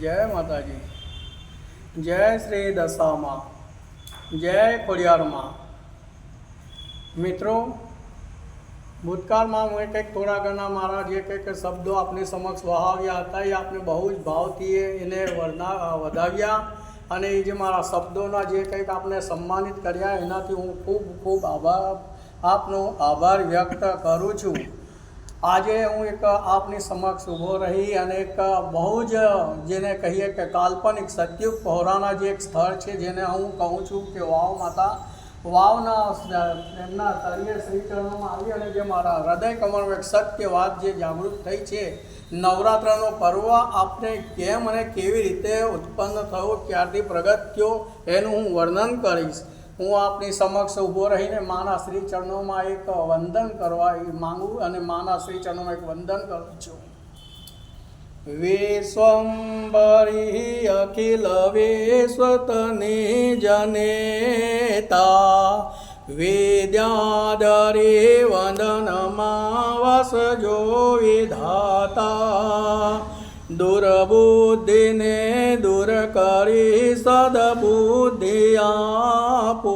જય માતાજી. જય શ્રી દશામાં. જય ખોડિયારમાં. મિત્રો, ભૂતકાળમાં હું કંઈક થોડા ઘણા મારા જે કંઈક શબ્દો આપની સમક્ષ વહાવ્યા હતા, એ આપણે બહુ જ ભાવથી એને વર્ણા વધાવ્યા અને એ જે મારા શબ્દોના જે કંઈક આપણે સન્માનિત કર્યા, એનાથી હું ખૂબ ખૂબ આભાર આપનો આભાર વ્યક્ત કરું છું. આજે હું એક આપની સમક્ષ ઊભો રહી અને એક બહુ જ જેને કહીએ કે કાલ્પનિક સત્યુગ પહોરાના જે એક સ્થળ છે, જેને હું કહું છું કે વાવ માતા, વાવના એમના તળિયે શ્રીચરણોમાં આવી અને જે મારા હૃદય કમળમાં એક સત્ય વાત જે જાગૃત થઈ છે, નવરાત્રનો પર્વ આપણે કેમ અને કેવી રીતે ઉત્પન્ન થયો, ક્યારથી પ્રગટ થયો, એનું હું વર્ણન કરીશ. હું આપની સમક્ષ ઊભો રહીને માના શ્રી ચરણોમાં એક વંદન કરવા માંગુ અને માના શ્રી ચરણોમાં એક વંદન કરું છું. વિશ્વંભરી અખિલ વિશ્વતની જનેતા. વિદ્યાધરી વંદનમાં વસજો વિધાતા. દુર્બુદ્ધિને દૂર કરી સદબુદ્ધિ આપો.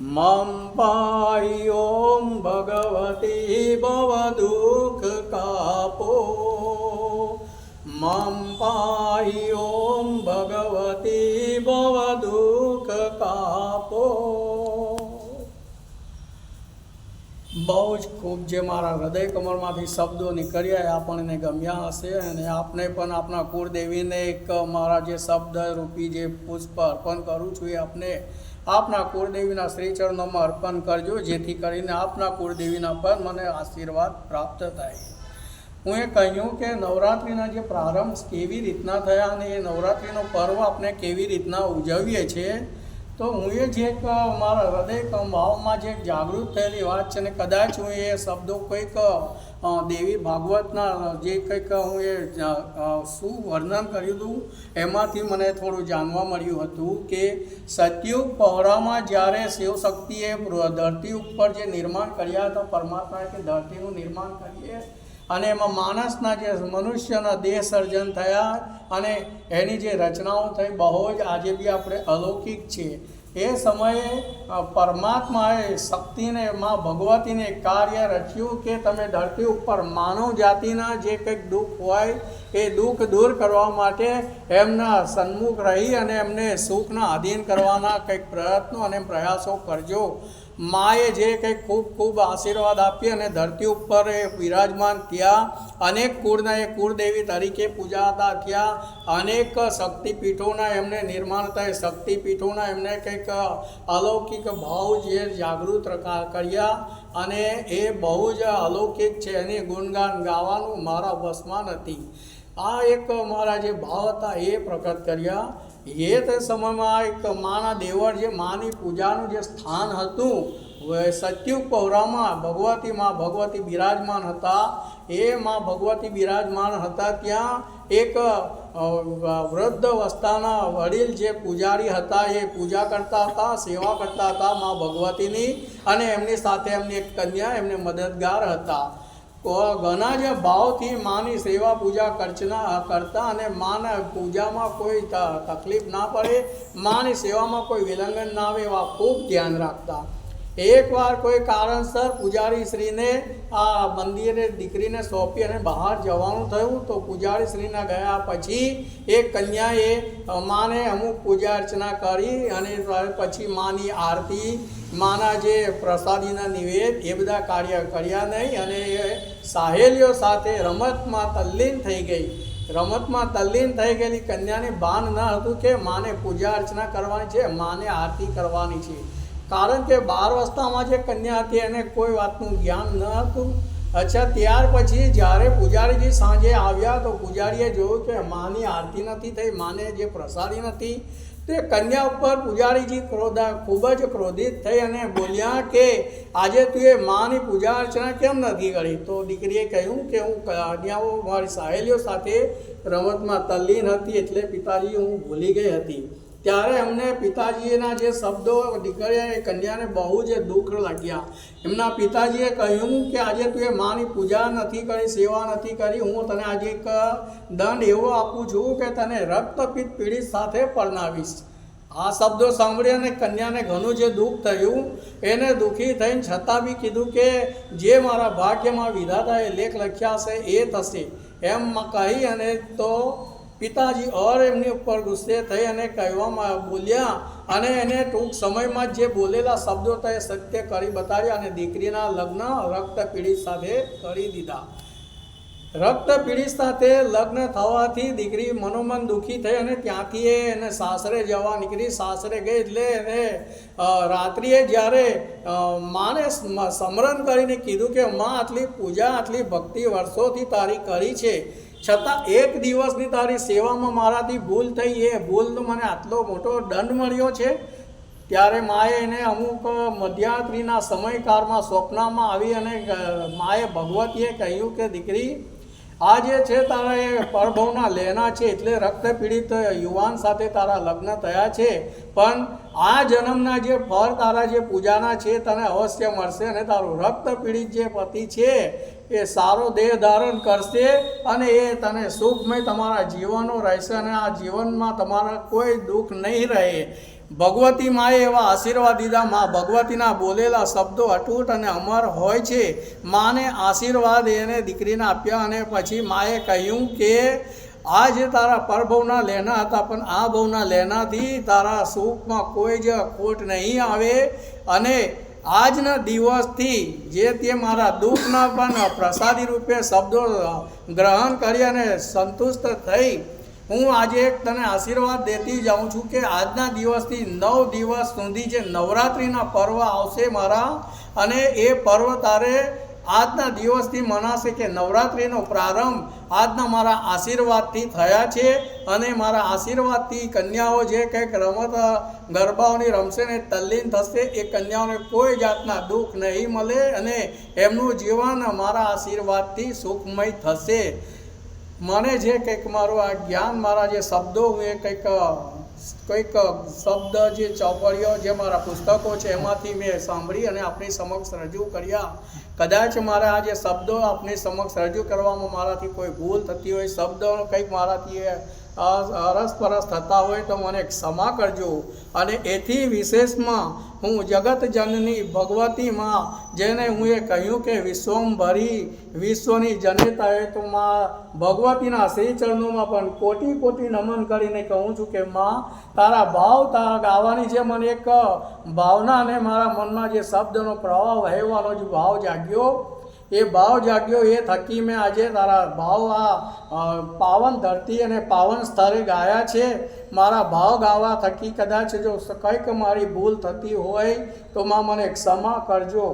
મમ પાઈ ઓમ ભગવતી ભવ દુઃખ કાપો. મમ પાઈ ઓમ ભગવતી ભવ બહુ જ ખૂબ જે મારા હૃદય કમળમાંથી શબ્દો નીકળ્યા એ આપણને ગમ્યા હશે અને આપને પણ આપણા કુળદેવીને એક મારા જે શબ્દ રૂપી જે પુષ્પ અર્પણ કરું છું એ આપને આપના કુળદેવીના શ્રીચરણોમાં અર્પણ કરજો, જેથી કરીને આપના કુળદેવીના પર મને આશીર્વાદ પ્રાપ્ત થાય. હું એ કહ્યું કે નવરાત્રિના જે પ્રારંભ કેવી રીતના થયા અને એ નવરાત્રિનો પર્વ આપણે કેવી રીતના ઉજવીએ છીએ તો હું એ જે એક, મારા હૃદય ભાવમાં જે જાગૃત થયેલી વાત છે ને, કદાચ હું એ શબ્દો કોઈક દેવી ભાગવતના જે કંઈક હું એ શું વર્ણન કર્યું હતું, એમાંથી મને થોડું જાણવા મળ્યું હતું કે સતયુગ પહોળામાં જ્યારે શિવશક્તિએ ધરતી ઉપર જે નિર્માણ કર્યા હતા, પરમાત્માએ કે ધરતીનું નિર્માણ કરીએ અને એમાં માણસના જે મનુષ્યના દેહ સર્જન થયા અને એની જે રચનાઓ થઈ, બહુ જ આજે બી આપણે અલૌકિક છે એ સમયે પરમાત્માએ શક્તિને, માં ભગવતીને કાર્ય રચ્યું કે તમે ધરતી ઉપર માનવ જાતિના જે કંઈક દુઃખ હોય, એ દુઃખ દૂર કરવા માટે એમના સન્મુખ રહી અને એમને સુખના અધીન કરવાના કંઈક પ્રયત્નો અને પ્રયાસો કરજો. માએ જે કંઈક ખૂબ ખૂબ આશીર્વાદ આપી અને ધરતી ઉપર એ વિરાજમાન થયા, અનેક કુળના એ કુળદેવી તરીકે પૂજાતા થયા, અનેક શક્તિપીઠોના એમને નિર્માણ થાય, શક્તિપીઠોના એમને કંઈક અલૌકિક ભાવ જે જાગૃત કર્યા અને એ બહુ જ અલૌકિક છે, એની ગુણગાન ગાવાનું મારા વશમાં નથી. આ એક મારા જે ભાવ હતા એ પ્રગટ કર્યા. એ તે સમયમાં એક માના દેવળ જે માની પૂજાનું જે સ્થાન હતું સત્યુગ પૌરામાં ભગવતી માં ભગવતી બિરાજમાન હતા. એ માં ભગવતી બિરાજમાન હતા ત્યાં એક વૃદ્ધ અવસ્થાના વડીલ જે પૂજારી હતા એ પૂજા કરતા હતા, સેવા કરતા હતા માં ભગવતીની અને એમની સાથે એમની એક કન્યા એમને મદદગાર હતા. ઘણા જે ભાવથી માની સેવા પૂજા કરચના કરતા અને માના પૂજામાં કોઈ તકલીફ ના પડે. માની સેવામાં કોઈ વિલંગન ના આવે એવા ખૂબ ધ્યાન રાખતા. એકવાર કોઈ કારણસર પૂજારી શ્રીને આ મંદિરે દીકરીને સોંપી અને બહાર જવાનું થયું તો પૂજારી શ્રીના ગયા પછી એ કન્યાએ માને અમુક પૂજા અર્ચના કરી અને પછી માની આરતી, માના જે પ્રસાદીના નિવેદ એ બધા કાર્ય કર્યા નહીં અને એ સાહેલીઓ સાથે રમતમાં તલ્લીન થઈ ગઈ. રમતમાં તલ્લીન થઈ ગયેલી કન્યાને ભાન ન હતું કે માને પૂજા અર્ચના કરવાની છે, માને આરતી કરવાની છે. કારણ કે બાર અવસ્થામાં જે કન્યા હતી એને કોઈ વાતનું જ્ઞાન ન હતું. અચ્છા, ત્યાર પછી જ્યારે પૂજારીજી સાંજે આવ્યા તો પૂજારીએ જોયું કે માની આરતી નથી થઈ, માને જે પ્રસાદી નથી. તે કન્યા ઉપર પૂજારીજી ક્રોધા, ખૂબ જ ક્રોધિત થઈ અને બોલ્યા કે, આજે તું એ માની પૂજા અર્ચના કેમ નથી કરી? તો દીકરીએ કહ્યું કે, હું કન્યાઓ મારી સહેલીઓ સાથે રમતમાં તલ્લીન હતી એટલે પિતાજી, હું ભૂલી ગઈ હતી. ત્યારે એમને પિતાજીના જે શબ્દો દીકરીએ કન્યાને બહુ જ દુઃખ લાગ્યા. એમના પિતાજીએ કહ્યું કે આજે તું એ માની પૂજા નથી કરી, સેવા નથી કરી, હું તને આજે એક દંડ એવો આપું છું કે તને રક્તપિત પીડિત સાથે પરણાવીશ. આ શબ્દો સાંભળી અને કન્યાને ઘણું જે દુઃખ થયું. એને દુઃખી થઈને છતાં બી કીધું કે જે મારા ભાગ્યમાં વિધાતાએ લેખ લખ્યા છે એ થશે. એમ કહી અને તો પિતાજી અર એમની ઉપર ગુસ્સે થઈ અને કહેવામાં બોલ્યા અને એને ટૂંક સમયમાં જ બોલેલા શબ્દો તે સત્ય કરી બતાવ્યા અને દીકરીના લગ્ન રક્ત પીડિત સાથે કરી દીધા. રક્ત પીડિત સાથે લગ્ન થવાથી દીકરી મનોમન દુઃખી થઈ અને ત્યાંથી એ એને સાસરે જવા નીકળી. સાસરે ગઈ એટલે એને રાત્રિએ જ્યારે માને સ્મરણ કરીને કીધું કે, માં, આટલી પૂજા, આટલી ભક્તિ વર્ષોથી તારી કરી છે. છતાં એક દિવસની તારી સેવામાં મારાથી ભૂલ થઈ, એ ભૂલનો મને આટલો મોટો દંડ મળ્યો છે. ત્યારે માએ એને અમુક મધ્યરાત્રિના સમયકાળમાં સ્વપ્નમાં આવી અને માએ ભગવતીએ કહ્યું કે, દીકરી આ જે છે તારા એ પરભવના લેના છે એટલે રક્ત પીડિત યુવાન સાથે તારા લગ્ન થયા છે. પણ આ જન્મના જે ફળ તારા જે પૂજાના છે તને અવશ્ય મળશે અને તારું રક્ત પીડિત જે પતિ છે એ સારો દેહ ધારણ કરશે અને એ તને સુખમય તમારા જીવનો રહેશે અને આ જીવનમાં તમારા કોઈ દુઃખ નહીં રહે. ભગવતી માએ એવા આશીર્વાદ દીધા. મા ભગવતીના બોલેલા શબ્દો અટૂટ અને અમર હોય છે. માને આશીર્વાદ એને દીકરીને આપ્યા અને પછી માએ કહ્યું કે આ જે તારા પરભવના લેના હતા, પણ આ ભવના લેનાથી તારા સુખમાં કોઈ જ ખોટ નહીં આવે. અને આજના દિવસથી જે તે મારા દુઃખના પણ પ્રસાદી રૂપે શબ્દો ગ્રહણ કરી અને સંતુષ્ટ થઈ હું આજે તને આશીર્વાદ દેતી જાઉં છું કે આજના દિવસથી નવ દિવસ સુધી જે નવરાત્રિના પર્વ આવશે મારા, અને એ પર્વ તારે આજના દિવસથી મનાશે કે નવરાત્રિનો પ્રારંભ આજના મારા આશીર્વાદથી થયા છે. અને મારા આશીર્વાદથી કન્યાઓ જે કંઈક રમત ગરબાઓની રમશે ને તલ્લીન થશે, એ કન્યાઓને કોઈ જાતના દુઃખ નહીં મળે અને એમનું જીવન મારા આશીર્વાદથી સુખમય થશે. મને જે કંઈક મારું આ જ્ઞાન, મારા જે શબ્દો, હું એ કંઈક કંઈક શબ્દ જે ચોપડીઓ જે મારા પુસ્તકો છે, એમાંથી મેં સાંભળી અને આપણી સમક્ષ રજૂ કર્યા. કદાચ મારા આ જે શબ્દો આપની સમક્ષ રજૂ કરવામાં મારાથી કોઈ ભૂલ થતી હોય, શબ્દો કંઈક મારાથી એ અરસપરસ થતા હોય તો મને ક્ષમા કરજો. અને એથી વિશેષમાં હું જગત જનની ભગવતીમાં, જેને હું એ કહ્યું કે વિશ્વંભરી વિશ્વની જનેતાએ તો માં ભગવતીના શ્રી ચરણોમાં પણ કોટી કોટી નમન કરીને કહું છું કે માં, તારા ભાવ તારા ગાવાની જે મને એક ભાવના અને મારા મનમાં જે શબ્દનો પ્રવાહ વહેવાનો જે ભાવ જાગ્યો એ ભાવ જાગ્યો એ થકી મેં આજે તારા ભાવ આ પાવન ધરતી અને પાવન સ્થળે ગાયા છે. મારા ભાવ ગાવા થકી કદાચ જો કંઈક મારી ભૂલ થતી હોય તો માં મને ક્ષમા કરજો.